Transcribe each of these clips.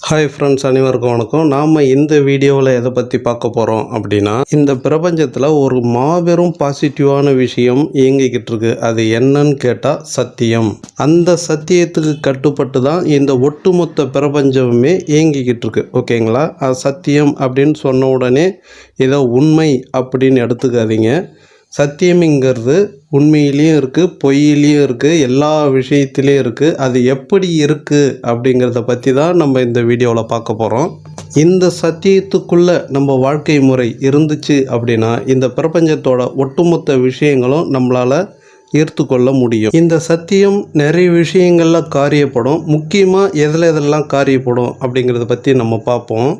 Hi friends அனைவருக்கும் வணக்கம். நாம் இந்த வீடியோவில் எதை பற்றி பார்க்க போகிறோம் அப்படின்னா இந்த பிரபஞ்சத்தில் ஒரு மாபெரும் பாசிட்டிவான விஷயம் இயங்கிக்கிட்டு இருக்கு. அது என்னன்னு கேட்டால் சத்தியம். அந்த சத்தியத்துக்கு கட்டுப்பட்டு தான் இந்த ஒட்டுமொத்த பிரபஞ்சமுமே இயங்கிக்கிட்டு இருக்கு. ஓகேங்களா? சத்தியம் அப்படின்னு சொன்ன உடனே ஏதோ உண்மை அப்படின்னு எடுத்துக்காதீங்க. சத்தியம்ங்கிறது உண்மையிலையும் இருக்குது பொய்யிலையும் இருக்குது எல்லா விஷயத்துலேயும் இருக்குது அது எப்படி இருக்குது அப்படிங்கிறத பற்றி தான் நம்ம இந்த வீடியோவில் பார்க்க போகிறோம் இந்த சத்தியத்துக்குள்ளே நம்ம வாழ்க்கை முறை இருந்துச்சு அப்படின்னா இந்த பிரபஞ்சத்தோட ஒட்டுமொத்த விஷயங்களும் நம்மளால் ஈர்த்துக்கொள்ள முடியும். இந்த சத்தியம் நிறைய விஷயங்களில் காரியப்படும். முக்கியமாக எதில் எதெல்லாம் காரியப்படும் அப்படிங்கிறத பற்றி நம்ம பார்ப்போம்.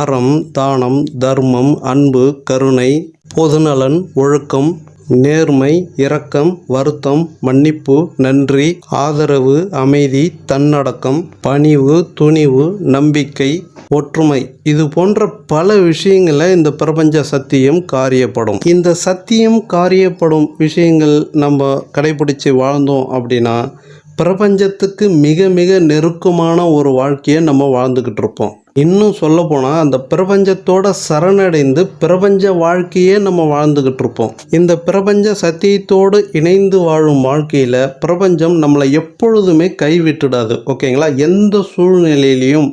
அறம் தானம் தர்மம் அன்பு கருணை பொதுநலன் ஒழுக்கம் நேர்மை இரக்கம் வருத்தம் மன்னிப்பு நன்றி ஆதரவு அமைதி தன்னடக்கம் பணிவு துணிவு நம்பிக்கை ஒற்றுமை. இது போன்ற பல விஷயங்களை இந்த பிரபஞ்ச சத்தியம் காரியப்படும். இந்த சத்தியம் காரியப்படும் விஷயங்கள் நம்ம கடைபிடிச்சு வாழ்ந்தோம் அப்படின்னா பிரபஞ்சத்துக்கு மிக மிக நெருக்கமான ஒரு வாழ்க்கையை நம்ம வாழ்ந்துக்கிட்டு இருப்போம். இன்னும் சொல்லப்போனால் அந்த பிரபஞ்சத்தோட சரணடைந்து பிரபஞ்ச வாழ்க்கையே நம்ம வாழ்ந்துக்கிட்டு இருப்போம் இந்த பிரபஞ்ச சத்தியத்தோடு இணைந்து வாழும் வாழ்க்கையில் பிரபஞ்சம் நம்மளை எப்பொழுதுமே கைவிட்டுடாது ஓகேங்களா? எந்த சூழ்நிலையிலையும்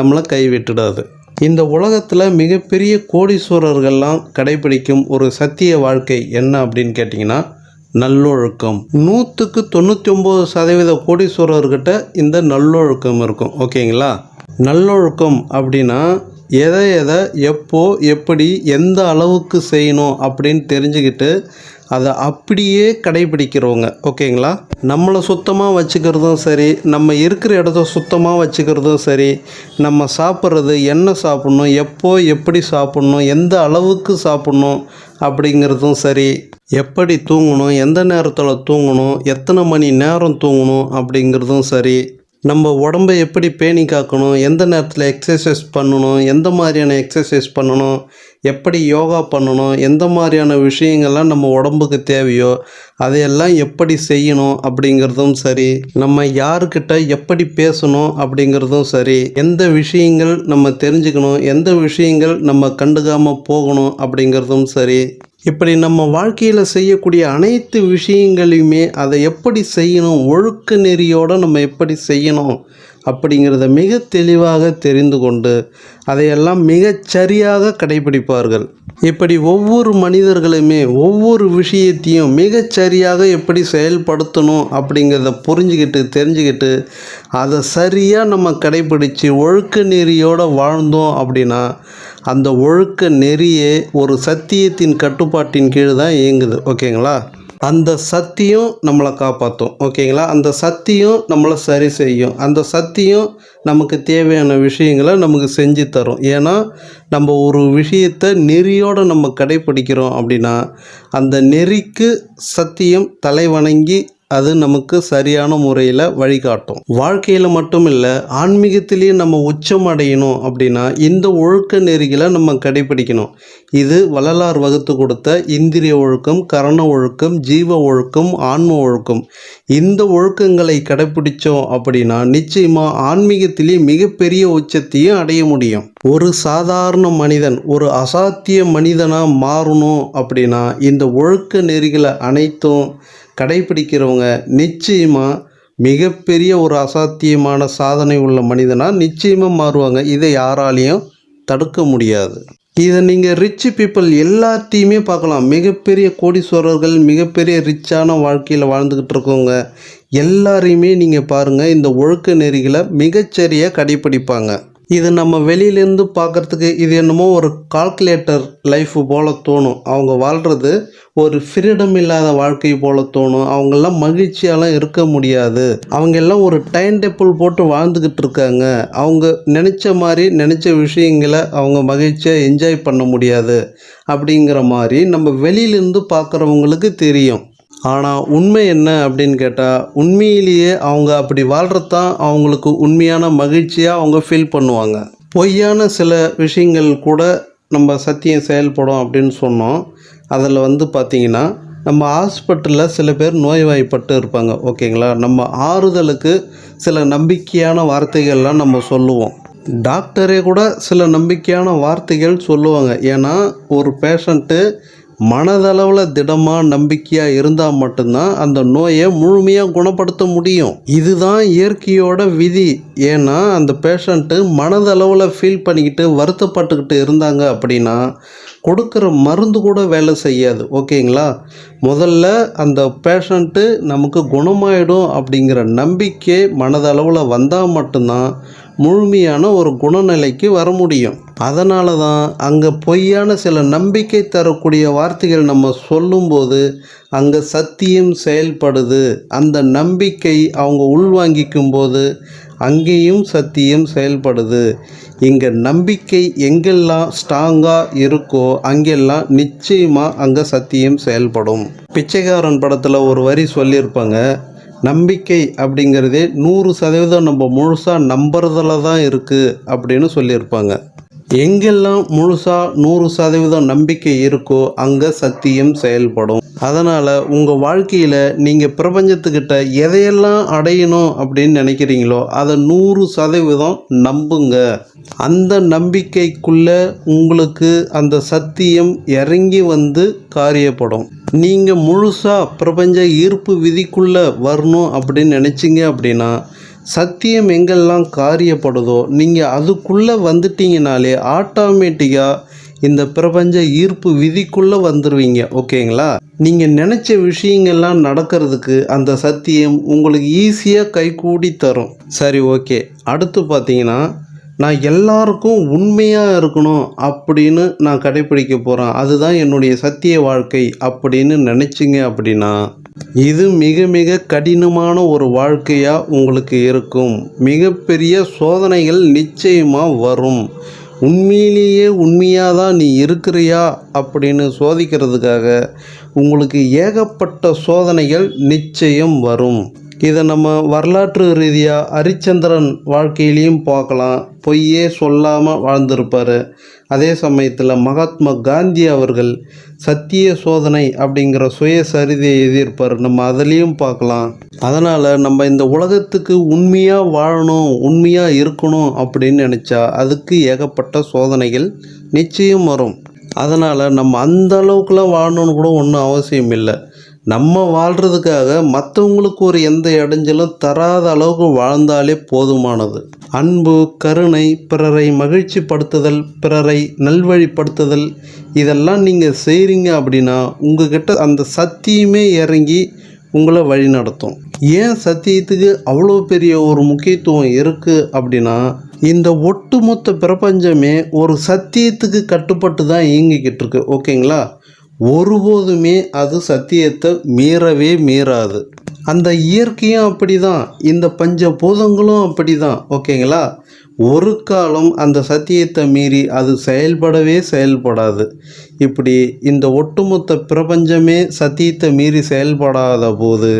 நம்மளை கைவிட்டுடாது. இந்த உலகத்தில் மிகப்பெரிய கோடீஸ்வரர்கள்லாம் கடைபிடிக்கும் ஒரு சத்திய வாழ்க்கை என்ன அப்படின்னு கேட்டிங்கன்னா நல்லொழுக்கம். நூற்றுக்கு தொண்ணூற்றி ஒம்பது சதவீத கோடீஸ்வரர்கிட்ட இந்த நல்லொழுக்கம் இருக்கும் ஓகேங்களா? நல்லொழுக்கம் அப்படின்னா எதை எதை எப்போ எப்படி எந்த அளவுக்கு செய்யணும் அப்படின்னு தெரிஞ்சுக்கிட்டு அதை அப்படியே கடைபிடிக்கிறவங்க. ஓகேங்களா? நம்மளை சுத்தமாக வச்சுக்கிறதும் சரி நம்ம இருக்கிற இடத்த சுத்தமாக வச்சுக்கிறதும் சரி நம்ம சாப்பிட்றது என்ன சாப்பிட்ணும் எப்போ எப்படி சாப்பிட்ணும் எந்த அளவுக்கு சாப்பிட்ணும் அப்படிங்கிறதும் சரி எப்படி தூங்கணும் எந்த நேரத்தில் தூங்கணும் எத்தனை மணி நேரம் தூங்கணும் அப்படிங்கிறதும் சரி நம்ம உடம்பை எப்படி பேணி காக்கணும் எந்த நேரத்தில் எக்ஸசைஸ் பண்ணணும் எந்த மாதிரியான எக்ஸசைஸ் பண்ணணும் எப்படி யோகா பண்ணணும் எந்த மாதிரியான விஷயங்கள்லாம் நம்ம உடம்புக்கு தேவையோ அதையெல்லாம் எப்படி செய்யணும் அப்படிங்கிறதும் சரி நம்ம யாருக்கிட்ட எப்படி பேசணும் அப்படிங்கிறதும் சரி எந்த விஷயங்கள் நம்ம தெரிஞ்சுக்கணும் எந்த விஷயங்கள் நம்ம கண்டுக்காமல் போகணும் அப்படிங்கிறதும் சரி இப்படி நம்ம வாழ்க்கையில் செய்யக்கூடிய அனைத்து விஷயங்களையுமே அதை எப்படி செய்யணும்? ஒழுக்க நெறியோடு நம்ம எப்படி செய்யணும்? அப்படிங்கிறத மிக தெளிவாக தெரிந்து கொண்டு அதையெல்லாம் மிகச் சரியாக கடைபிடிப்பார்கள். இப்படி ஒவ்வொரு மனிதர்களுமே ஒவ்வொரு விஷயத்தையும் மிகச்சரியாக எப்படி செயல்படுத்தணும் அப்படிங்கிறத புரிஞ்சுக்கிட்டு தெரிஞ்சுக்கிட்டு அதை சரியாக நம்ம கடைபிடித்து ஒழுக்க நெறியோடு வாழ்ந்தோம் அப்படின்னா அந்த ஒழுக்க நெறியே ஒரு சத்தியத்தின் கட்டுப்பாட்டின் கீழ் தான் இயங்குது. ஓகேங்களா? அந்த சக்தியும் நம்மளை காப்பாற்றும் ஓகேங்களா? அந்த சக்தியும் நம்மளை சரி செய்யும். அந்த சக்தியும் நமக்கு தேவையான விஷயங்களை நமக்கு செஞ்சு தரும். ஏன்னா நம்ம ஒரு விஷயத்தை நெறியோடு நம்ம கடைப்பிடிக்கிறோம் அப்படின்னா அந்த நெறிக்கு சத்தியம் தலைவணங்கி அது நமக்கு சரியான முறையில் வழிகாட்டும். வாழ்க்கையில் மட்டும் இல்லை ஆன்மீகத்திலையும் நம்ம உச்சம் அடையணும் அப்படின்னா இந்த ஒழுக்க நெறிகளை நம்ம கடைபிடிக்கணும் இது வள்ளலார் வகுத்து கொடுத்த இந்திரிய ஒழுக்கம் கரண ஒழுக்கம் ஜீவ ஒழுக்கம் ஆன்ம ஒழுக்கம். இந்த ஒழுக்கங்களை கடைபிடிச்சோம் அப்படின்னா நிச்சயமாக ஆன்மீகத்திலேயே மிகப்பெரிய உச்சத்தையும் அடைய முடியும். ஒரு சாதாரண மனிதன் ஒரு அசாத்திய மனிதனாக மாறணும் அப்படின்னா இந்த ஒழுக்க நெறிகளை அனைத்தும் கடைபிடிக்கிறவங்க நிச்சயமாக மிகப்பெரிய ஒரு அசாத்தியமான சாதனை உள்ள மனிதனாக நிச்சயமாக மாறுவாங்க. இதை யாராலையும் தடுக்க முடியாது. இதை நீங்கள் ரிச் பீப்புள் எல்லாத்தையுமே பார்க்கலாம். மிகப்பெரிய கோடீஸ்வரர்கள் மிகப்பெரிய ரிச்சான வாழ்க்கையில் வாழ்ந்துக்கிட்டு இருக்கவங்க எல்லாரையுமே நீங்கள் பாருங்கள் இந்த ஒழுக்க நெறிகளை மிகச்சரியாக கடைப்பிடிப்பாங்க இது நம்ம வெளியிலேருந்து பார்க்குறதுக்கு இது என்னமோ ஒரு கால்குலேட்டர் லைஃப் போல் தோணும். அவங்க வாழ்கிறது ஒரு ஃப்ரீடம் இல்லாத வாழ்க்கை போல தோணும். அவங்கெல்லாம் மகிழ்ச்சியாலாம் இருக்க முடியாது. அவங்க எல்லாம் ஒரு டைம் டேபிள் போட்டு வாழ்ந்துக்கிட்டு இருக்காங்க. அவங்க நினச்ச மாதிரி நினச்ச விஷயங்களை அவங்க மகிழ்ச்சியாக என்ஜாய் பண்ண முடியாது. அப்படிங்கிற மாதிரி நம்ம வெளியிலேருந்து பார்க்குறவங்களுக்கு தெரியும். ஆனால் உண்மை என்ன அப்படின்னு கேட்டால் உண்மையிலேயே அவங்க அப்படி வாழ்கிறது தான் அவங்களுக்கு உண்மையான மகிழ்ச்சியாக அவங்க ஃபீல் பண்ணுவாங்க. பொய்யான சில விஷயங்கள் கூட நம்ம சத்தியம் செயல்படும் அப்படின்னு சொன்னோம். அதில் வந்து பார்த்திங்கன்னா நம்ம ஹாஸ்பிட்டலில் சில பேர் நோய்வாய்ப்பட்டு இருப்பாங்க ஓகேங்களா? நம்ம ஆறுதலுக்கு சில நம்பிக்கையான வார்த்தைகள்லாம் நம்ம சொல்லுவோம். டாக்டரே கூட சில நம்பிக்கையான வார்த்தைகள் சொல்லுவாங்க. ஏன்னா ஒரு பேஷண்ட்டு மனதளவில் திடமாக நம்பிக்கையாக இருந்தால் மட்டும்தான் அந்த நோயை முழுமையாக குணப்படுத்த முடியும். இதுதான் இயற்கையோட விதி. ஏன்னா அந்த பேஷண்ட்டு மனதளவில் ஃபீல் பண்ணிக்கிட்டு வருத்தப்பட்டுக்கிட்டு இருந்தாங்க அப்படின்னா கொடுக்குற மருந்து கூட வேலை செய்யாது. ஓகேங்களா? முதல்ல அந்த பேஷண்ட்டு நமக்கு குணமாயிடும் அப்படிங்கிற நம்பிக்கை மனதளவில் வந்தால் மட்டும்தான் முழுமையான ஒரு குணநிலைக்கு வர முடியும். அதனால தான் அங்கே பொய்யான சில நம்பிக்கை தரக்கூடிய வார்த்தைகள் நம்ம சொல்லும்போது அங்கே சத்தியம் செயல்படுது. அந்த நம்பிக்கை அவங்க உள்வாங்கிக்கும் போது அங்கேயும் சத்தியம் செயல்படுது. இங்கே நம்பிக்கை எங்கெல்லாம் ஸ்ட்ராங்காக இருக்கோ அங்கெல்லாம் நிச்சயமாக அங்கே சத்தியம் செயல்படும். பிச்சைக்காரன் படத்தில் ஒரு வரி சொல்லியிருப்பாங்க. நம்பிக்கை அப்படிங்கிறதே நூறு சதவீதம் நம்ம முழுசாக நம்புறதுல தான் இருக்குது அப்படின்னு சொல்லியிருப்பாங்க. எங்கெல்லாம் முழுசாக நூறு சதவீதம் நம்பிக்கை இருக்கோ அங்கே சத்தியம் செயல்படும். அதனால் உங்கள் வாழ்க்கையில் நீங்கள் பிரபஞ்சத்துக்கிட்ட எதையெல்லாம் அடையணும் அப்படின்னு நினைக்கிறீங்களோ அதை நூறு சதவீதம் நம்புங்க. அந்த நம்பிக்கைக்குள்ளே உங்களுக்கு அந்த சத்தியம் இறங்கி வந்து காரியப்படும். நீங்கள் முழுசாக பிரபஞ்ச ஈர்ப்பு விதிக்குள்ளே வரணும் அப்படின்னு நினச்சிங்க அப்படின்னா சத்தியம் எங்கெல்லாம் காரியப்படுதோ நீங்கள் அதுக்குள்ளே வந்துட்டீங்கனாலே ஆட்டோமேட்டிக்காக இந்த பிரபஞ்ச ஈர்ப்பு விதிக்குள்ளே வந்துடுவீங்க ஓகேங்களா? நீங்கள் நினச்ச விஷயங்கள்லாம் நடக்கிறதுக்கு அந்த சத்தியம் உங்களுக்கு ஈஸியாக கைகூடி தரும். சரி ஓகே. அடுத்து பார்த்தீங்கன்னா நான் எல்லாருக்கும் உண்மையாக இருக்கணும் அப்படின்னு நான் கடைப்பிடிக்க போகிறேன் அதுதான் என்னுடைய சத்திய வாழ்க்கை அப்படின்னு நினச்சிங்க அப்படின்னா இது மிக மிக கடினமான ஒரு வாழ்க்கையாக உங்களுக்கு இருக்கும். மிகப்பெரிய சோதனைகள் நிச்சயமாக வரும். உண்மையிலேயே உண்மையாக தான் நீ இருக்கிறியா அப்படின்னு சோதிக்கிறதுக்காக உங்களுக்கு ஏகப்பட்ட சோதனைகள் நிச்சயம் வரும். இதை நம்ம வரலாற்று ரீதியாக ஹரிச்சந்திரன் வாழ்க்கையிலையும் பார்க்கலாம். பொய்யே சொல்லாமல் வாழ்ந்திருப்பார். அதே சமயத்தில் மகாத்மா காந்தி அவர்கள் சத்திய சோதனை அப்படிங்கிற சுயசரிதையை எழுதியிருப்பார். நம்ம அதுலேயும் பார்க்கலாம். அதனால் நம்ம இந்த உலகத்துக்கு உண்மையாக வாழணும் உண்மையாக இருக்கணும் அப்படின்னு நினச்சா அதுக்கு ஏகப்பட்ட சோதனைகள் நிச்சயம் வரும். அதனால் நம்ம அந்த அளவுக்குலாம் வாழணும்னு கூட ஒன்றும் அவசியம் இல்லை நம்ம வாழ்கிறதுக்காக மற்றவங்களுக்கு ஒரு எந்த இடைஞ்சலும் தராத அளவுக்கு வாழ்ந்தாலே போதுமானது. அன்பு கருணை பிறரை மகிழ்ச்சிப்படுத்துதல் பிறரை நல்வழிப்படுத்துதல் இதெல்லாம் நீங்கள் செய்கிறீங்க அப்படின்னா உங்ககிட்ட அந்த சத்தியமே இறங்கி உங்களை வழி நடத்தும் ஏன் சத்தியத்துக்கு அவ்வளோ பெரிய ஒரு முக்கியத்துவம் இருக்குது அப்படின்னா இந்த ஒட்டுமொத்த பிரபஞ்சமே ஒரு சத்தியத்துக்கு கட்டுப்பட்டு தான் இயங்கிக்கிட்டு இருக்கு. ஓகேங்களா? ஒருபோதுமே அது சத்தியத்தை மீறவே மீறாது. அந்த இயற்கையும் அப்படி தான் இந்த பஞ்ச பூதங்களும் அப்படி தான் ஓகேங்களா? ஒரு காலம் அந்த சத்தியத்தை மீறி அது செயல்படவே செயல்படாது. இப்படி இந்த ஒட்டுமொத்த பிரபஞ்சமே சத்தியத்தை மீறி செயல்படாத போது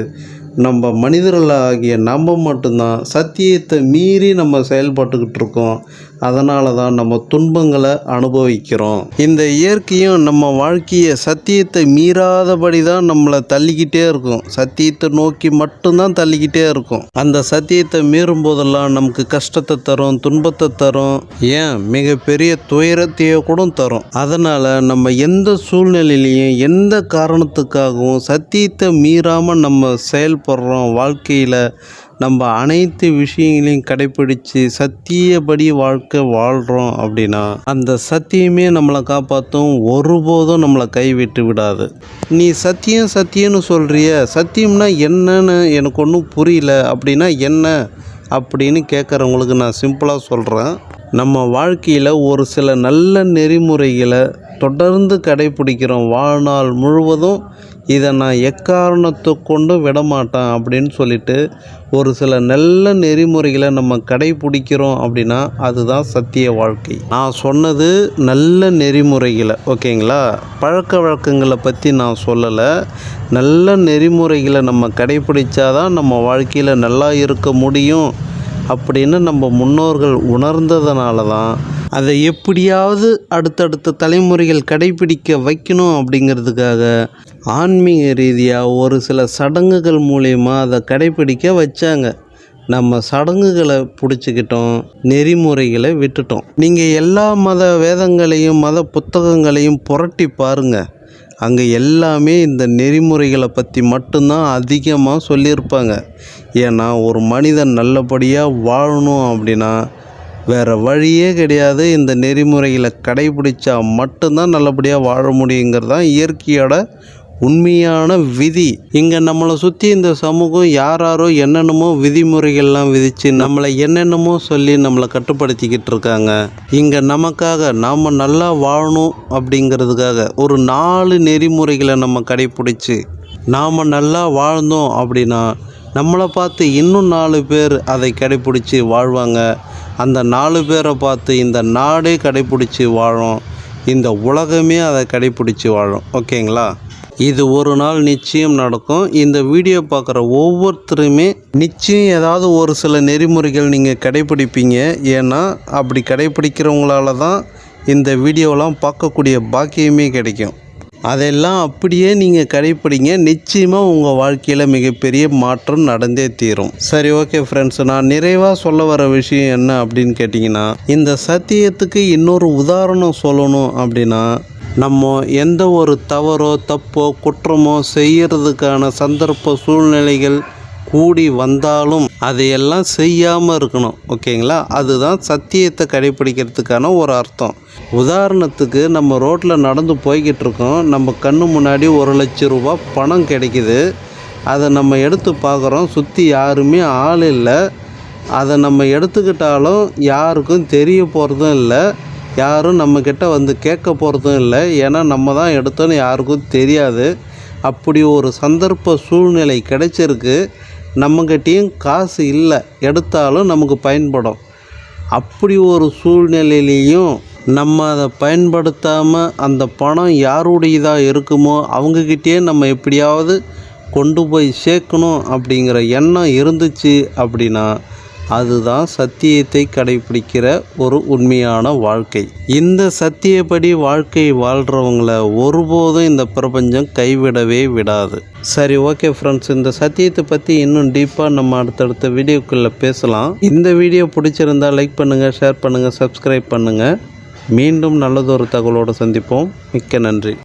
நம்ம மனிதர்கள் ஆகிய நம்ம மட்டும்தான் சத்தியத்தை மீறி நம்ம செயல்பட்டுக்கிட்டு இருக்கோம். அதனால தான் நம்ம துன்பங்களை அனுபவிக்கிறோம். இந்த இயற்கையும் நம்ம வாழ்க்கையை சத்தியத்தை மீறாதபடி தான் நம்மளை தள்ளிக்கிட்டே இருக்கும். சத்தியத்தை நோக்கி மட்டும்தான் தள்ளிக்கிட்டே இருக்கும். அந்த சத்தியத்தை மீறும் போதெல்லாம் நமக்கு கஷ்டத்தை தரும் துன்பத்தை தரும் ஏன்? மிகப்பெரிய துயரத்தையோ கூட தரும். அதனால் நம்ம எந்த சூழ்நிலையிலையும் எந்த காரணத்துக்காகவும் சத்தியத்தை மீறாமல் நம்ம செயல்படுறோம் வாழ்க்கையில் நம்ம அனைத்து விஷயங்களையும் கடைப்பிடிச்சு சத்தியபடி வாழ்க்கை வாழ்கிறோம் அப்படின்னா அந்த சத்தியமே நம்மளை காப்பாற்றும் ஒருபோதும் நம்மளை கைவிட்டு விடாது. நீ சத்தியம் சத்தியம்னு சொல்கிறிய சத்தியம்னா என்னன்னு எனக்கு ஒன்றும் புரியல அப்படின்னா என்ன அப்படின்னு கேட்குறவங்களுக்கு நான் சிம்பிளாக சொல்கிறேன் நம்ம வாழ்க்கையில் ஒரு சில நல்ல நெறிமுறைகளை தொடர்ந்து கடைப்பிடிக்கிறோம் வாழ்நாள் முழுவதும். இதை நான் எக்காரணத்தை கொண்டும் விடமாட்டேன் அப்படின்னு சொல்லிட்டு ஒரு சில நல்ல நெறிமுறைகளை நம்ம கடைப்பிடிக்கிறோம் அப்படின்னா அதுதான் சத்திய வாழ்க்கை. நான் சொன்னது நல்ல நெறிமுறைகளை ஓகேங்களா? பழக்க வழக்கங்களை பற்றி நான் சொல்லலை. நல்ல நெறிமுறைகளை நம்ம கடைபிடிச்சாதான் நம்ம வாழ்க்கையில் நல்லா இருக்க முடியும் அப்படின்னு நம்ம முன்னோர்கள் உணர்ந்ததுனால தான் அதை எப்படியாவது அடுத்தடுத்த தலைமுறைகள் கடைபிடிக்க வைக்கணும் அப்படிங்கிறதுக்காக ஆன்மீக ரீதியாக ஒரு சில சடங்குகள் மூலயமா அதை கடைபிடிக்க வச்சாங்க. நம்ம சடங்குகளை பிடிச்சிக்கிட்டோம் நெறிமுறைகளை விட்டுட்டோம். நீங்கள் எல்லா மத வேதங்களையும் மத புத்தகங்களையும் புரட்டி பாருங்கள் அங்கே எல்லாமே இந்த நெறிமுறைகளை பற்றி மட்டும்தான் அதிகமாக சொல்லியிருப்பாங்க. ஏன்னா ஒரு மனிதன் நல்லபடியாக வாழணும் அப்படின்னா வேறு வழியே கிடையாது. இந்த நெறிமுறைகளை கடைபிடிச்சா மட்டும்தான் நல்லபடியாக வாழ முடியுங்கிறது தான் இயற்கையோட உண்மையான விதி. இங்கே நம்மளை சுற்றி இந்த சமூகம் யாராரோ என்னென்னமோ விதிமுறைகள்லாம் விதித்து நம்மளை என்னென்னமோ சொல்லி நம்மளை கட்டுப்படுத்திக்கிட்டு இருக்காங்க. இங்கே நமக்காக நாம் நல்லா வாழணும் அப்படிங்கிறதுக்காக ஒரு நாலு நெறிமுறைகளை நம்ம கடைப்பிடிச்சி நாம் நல்லா வாழ்ந்தோம் அப்படின்னா நம்மளை பார்த்து இன்னும் நாலு பேர் அதை கடைப்பிடிச்சி வாழ்வாங்க. அந்த நாலு பேரை பார்த்து இந்த நாடே கடைப்பிடிச்சி வாழும். இந்த உலகமே அதை கடைப்பிடிச்சி வாழும். ஓகேங்களா? இது ஒரு நாள் நிச்சயம் நடக்கும். இந்த வீடியோ பார்க்குற ஒவ்வொருத்தருமே நிச்சயம் ஏதாவது ஒரு சில நெறிமுறைகள் நீங்கள் கடைப்பிடிப்பீங்க ஏன்னா அப்படி கடைப்பிடிக்கிறவங்களால தான் இந்த வீடியோலாம் பார்க்கக்கூடிய பாக்கியமே கிடைக்கும். அதெல்லாம் அப்படியே நீங்கள் கடைப்பிடிங்க நிச்சயமாக உங்கள் வாழ்க்கையில் மிகப்பெரிய மாற்றம் நடந்தே தீரும். சரி ஓகே ஃப்ரெண்ட்ஸ் நான் நிறைவாக சொல்ல வர விஷயம் என்ன அப்படின்னு கேட்டிங்கன்னா இந்த சத்தியத்துக்கு இன்னொரு உதாரணம் சொல்லணும் அப்படின்னா நம்ம எந்த ஒரு தவறோ தப்போ குற்றமோ செய்யறதுக்கான சந்தர்ப்ப சூழ்நிலைகள் கூடி வந்தாலும் அதையெல்லாம் செய்யாமல் இருக்கணும் ஓகேங்களா? அதுதான் சத்தியத்தை கடைப்பிடிக்கிறதுக்கான ஒரு அர்த்தம். உதாரணத்துக்கு நம்ம ரோட்டில் நடந்து போய்கிட்டு இருக்கோம் நம்ம கண்ணு முன்னாடி ஒரு லட்ச ரூபா பணம் கிடைக்குது. அதை நம்ம எடுத்து பார்க்குறோம். சுற்றி யாருமே ஆள் இல்லை. அதை நம்ம எடுத்துக்கிட்டாலும் யாருக்கும் தெரிய போகிறதும் இல்லை. யாரும் நம்மக்கிட்ட வந்து கேட்க போகிறதும் இல்லை. ஏன்னா நம்ம தான் எடுத்தோன்னு யாருக்கும் தெரியாது. அப்படி ஒரு சந்தர்ப்ப சூழ்நிலை கிடைச்சிருக்கு. நம்மக்கிட்டேயும் காசு இல்லை. எடுத்தாலும் நமக்கு பயன்படும். அப்படி ஒரு சூழ்நிலையிலையும் நம்ம அதை பயன்படுத்தாமல் அந்த பணம் யாருடையதாக இருக்குமோ அவங்கக்கிட்டே நம்ம எப்படியாவது கொண்டு போய் சேர்க்கணும் அப்படிங்கிற எண்ணம் இருந்துச்சு அப்படின்னா அதுதான் சத்தியத்தை கடைபிடிக்கிற ஒரு உண்மையான வாழ்க்கை. இந்த சத்தியப்படி வாழ்க்கை வாழ்கிறவங்கள ஒருபோதும் இந்த பிரபஞ்சம் கைவிடவே விடாது. சரி ஓகே ஃப்ரெண்ட்ஸ் இந்த சத்தியத்தை பற்றி இன்னும் டீப்பாக நம்ம அடுத்தடுத்த வீடியோக்குள்ளே பேசலாம். இந்த வீடியோ பிடிச்சிருந்தால் லைக் பண்ணுங்கள் ஷேர் பண்ணுங்கள் சப்ஸ்கிரைப் பண்ணுங்கள் மீண்டும் நல்லதொரு தகவலோடு சந்திப்போம். மிக்க நன்றி.